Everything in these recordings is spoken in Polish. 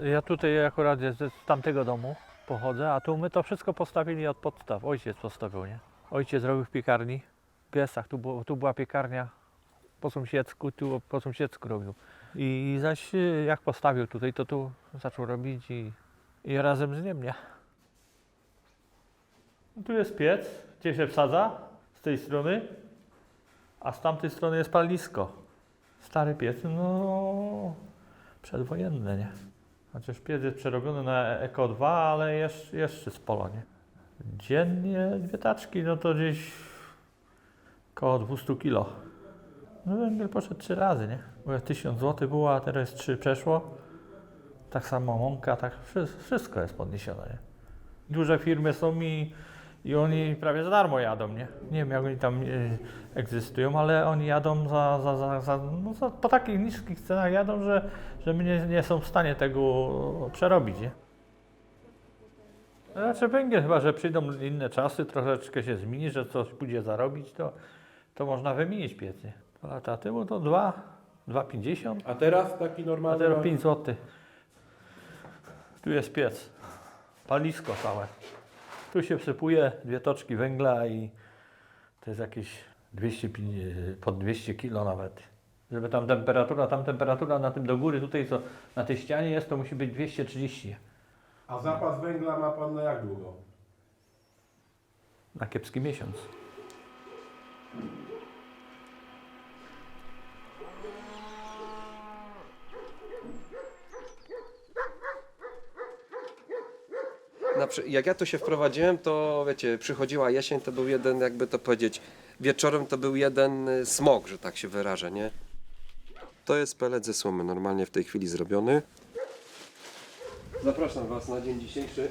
Ja tutaj akurat z tamtego domu pochodzę, a tu my to wszystko postawili od podstaw. Ojciec postawił, nie? Ojciec robił w piekarni, w Piesach, tu, było, tu była piekarnia po sąsiedzku, tu po sąsiedzku robił. I zaś y, jak postawił tutaj, to tu zaczął robić i, i razem z nim, nie? Tu jest piec, gdzie się wsadza z tej strony, a z tamtej strony jest palisko. Stary piec, no przedwojenny, nie? Chociaż piec jest przerobiony na Eko 2, ale jeszcze, jeszcze z polo, nie? Dziennie dwie taczki, no to gdzieś koło 200 kilo. No węgiel poszedł trzy razy, nie? Bo jak 1000 zł było, a teraz 3 przeszło. Tak samo mąka, tak wszy- wszystko jest podniesione, nie? Duże firmy są i, i oni prawie za darmo jadą, nie? Nie wiem jak oni tam e, egzystują, ale oni jadą za, za, za, za, no za, po takich niskich cenach jadą, że, że my nie, nie są w stanie tego przerobić, nie? Znaczy węgiel, chyba że przyjdą inne czasy, troszeczkę się zmieni, że coś pójdzie zarobić, to, to można wymienić piec, nie? Dwa lata temu to 2, 2,50, A teraz taki a normalny... teraz 5 zł. Tu jest piec, palisko całe. Tu się wsypuje dwie toczki węgla i to jest jakieś 200, pi- pod 200 kilo nawet. Żeby tam temperatura, tam temperatura na tym do góry, tutaj co na tej ścianie jest, to musi być 230 A zapas węgla ma pan na jak długo? na kiepski miesiąc. Na, jak ja tu się wprowadziłem, to wiecie, przychodziła jesień, to był jeden, jakby to powiedzieć, wieczorem to był jeden y, smog, że tak się wyrażę, nie? To jest pelet ze słomy, normalnie w tej chwili zrobiony. Zapraszam Was na dzień dzisiejszy.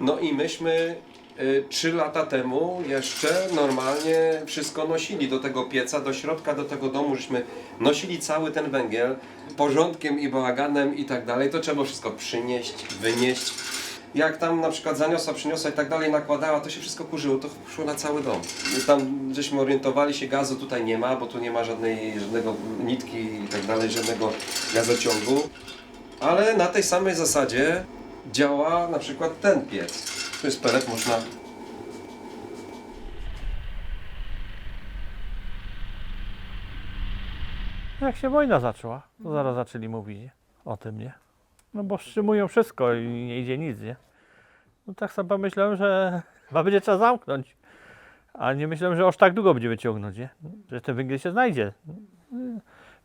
No i myśmy trzy lata temu jeszcze normalnie wszystko nosili do tego pieca, do środka, do tego domu, żeśmy nosili cały ten węgiel porządkiem i bałaganem i tak dalej. To trzeba wszystko przynieść, wynieść. Jak tam na przykład zaniosła, przyniosła i tak dalej, nakładała, to się wszystko kurzyło, to szło na cały dom. Tam żeśmy orientowali się, gazu tutaj nie ma, bo tu nie ma żadnej, żadnego nitki i tak dalej, żadnego gazociągu. Ale na tej samej zasadzie działa na przykład ten piec. Tu jest pelet, można Jak się wojna zaczęła, to zaraz zaczęli mówić o tym, nie? No bo wstrzymują wszystko i nie idzie nic, nie? No tak sobie pomyślałem, że chyba będzie trzeba zamknąć. Ale nie myślałem, że aż tak długo będziemy ciągnąć, nie? Że ten węgiel się znajdzie.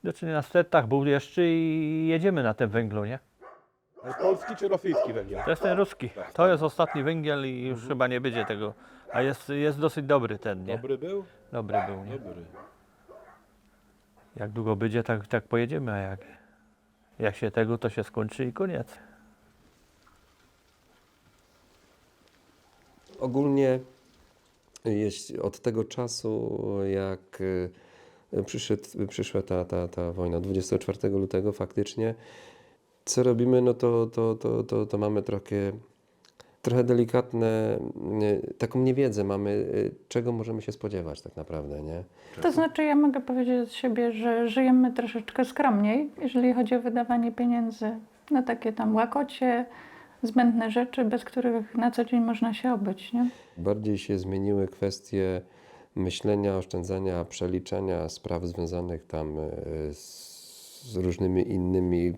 Do czynienia z fletach, był jeszcze i jedziemy na tym węglu, nie? Ale polski czy rosyjski węgiel? To jest ten ruski. To jest ostatni węgiel i już chyba nie będzie tego. A jest, jest dosyć dobry ten, nie? Dobry był? Dobry był, nie? Dobry. Jak długo będzie, tak, tak pojedziemy, a jak, jak się tego, to się skończy i koniec. Ogólnie jeśli od tego czasu, jak y, przyszedł, przyszła ta, ta, ta wojna 24 lutego faktycznie, co robimy, no to, to, to, to, to mamy trochę, trochę delikatne, y, taką niewiedzę mamy, y, czego możemy się spodziewać tak naprawdę, nie? To znaczy, ja mogę powiedzieć od siebie, że żyjemy troszeczkę skromniej, jeżeli chodzi o wydawanie pieniędzy na takie tam łakocie, zbędne rzeczy, bez których na co dzień można się obyć, nie? Bardziej się zmieniły kwestie myślenia, oszczędzania, przeliczania spraw związanych tam z, z różnymi innymi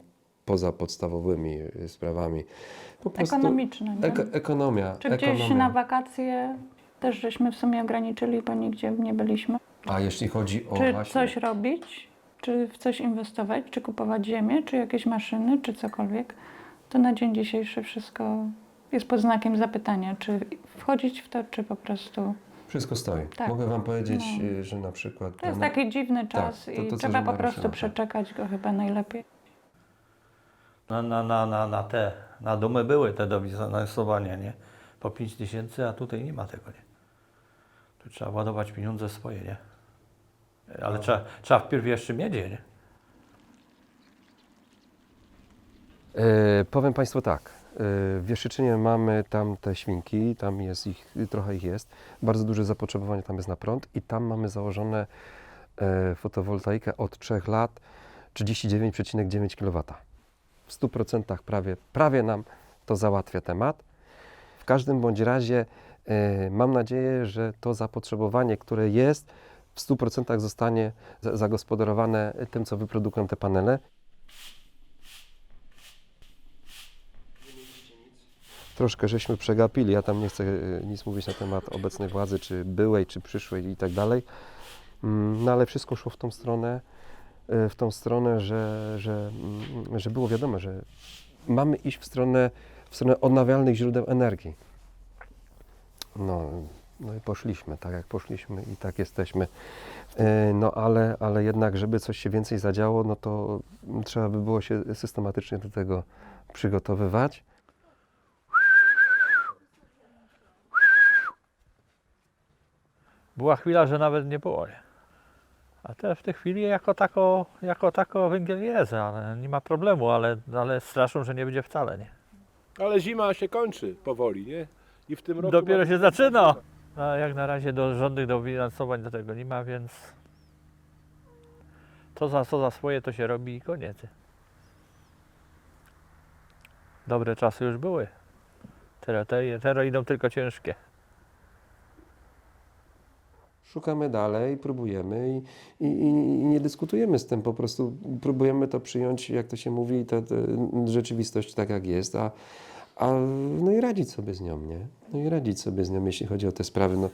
pozapodstawowymi e, sprawami. Po Ekonomiczne? Eko, ekonomia. Czy gdzieś ekonomia. na wakacje też żeśmy w sumie ograniczyli, bo nigdzie nie byliśmy. A jeśli chodzi o Czy właśnie... coś robić, czy w coś inwestować, czy kupować ziemię, czy jakieś maszyny, czy cokolwiek, to na dzień dzisiejszy wszystko jest pod znakiem zapytania, czy wchodzić w to, czy po prostu. Wszystko stoi. Tak. Mogę Wam powiedzieć, No. e, że na przykład... To jest taki dziwny czas Tak, to- i to, co trzeba po prostu tak. przeczekać go chyba najlepiej. Na, na, na, na, na te, na domy były te dofinansowania, nie? Po 5 tysięcy, a tutaj nie ma tego, nie? Tu trzeba ładować pieniądze swoje, nie? Ale trzeba, trzeba wpierw jeszcze miedzie, nie? E, powiem Państwu tak. e, W Wieszyczynie mamy tam te świnki, tam jest ich, trochę ich jest. Bardzo duże zapotrzebowanie tam jest na prąd i tam mamy założone e, fotowoltaikę od 3 lat 39,9 kW. W 100% prawie, prawie nam to załatwia temat. W każdym bądź razie e, mam nadzieję, że to zapotrzebowanie, które jest, w 100% zostanie za- zagospodarowane tym, co wyprodukują te panele. Troszkę żeśmy przegapili, ja tam nie chcę e, nic mówić na temat obecnej władzy, czy byłej, czy przyszłej i tak dalej. Mm, No ale wszystko szło w tą stronę, w tą stronę, że, że, mm, że było wiadomo, że mamy iść w stronę, w stronę odnawialnych źródeł energii. No, no i poszliśmy, tak jak poszliśmy i tak jesteśmy. E, No ale, ale jednak, żeby coś się więcej zadziało, no to trzeba by było się systematycznie do tego przygotowywać. Była chwila, że nawet nie było. Nie? A teraz w tej chwili jako tako, jako tako węgiel jest, ale nie ma problemu, ale, ale straszą, że nie będzie wcale. Nie? Ale zima się kończy powoli, nie? I w tym roku... Dopiero się zaczyna. A jak na razie do żadnych dofinansowań do tego nie ma, więc to za, co za swoje to się robi i koniec. Dobre czasy już były. Teraz, te- teraz idą tylko ciężkie. Szukamy dalej, próbujemy i, i, i nie dyskutujemy z tym, po prostu próbujemy to przyjąć, jak to się mówi, tę rzeczywistość tak jak jest, a, a no i radzić sobie z nią, nie? No i radzić sobie z nią, jeśli chodzi o te sprawy. No,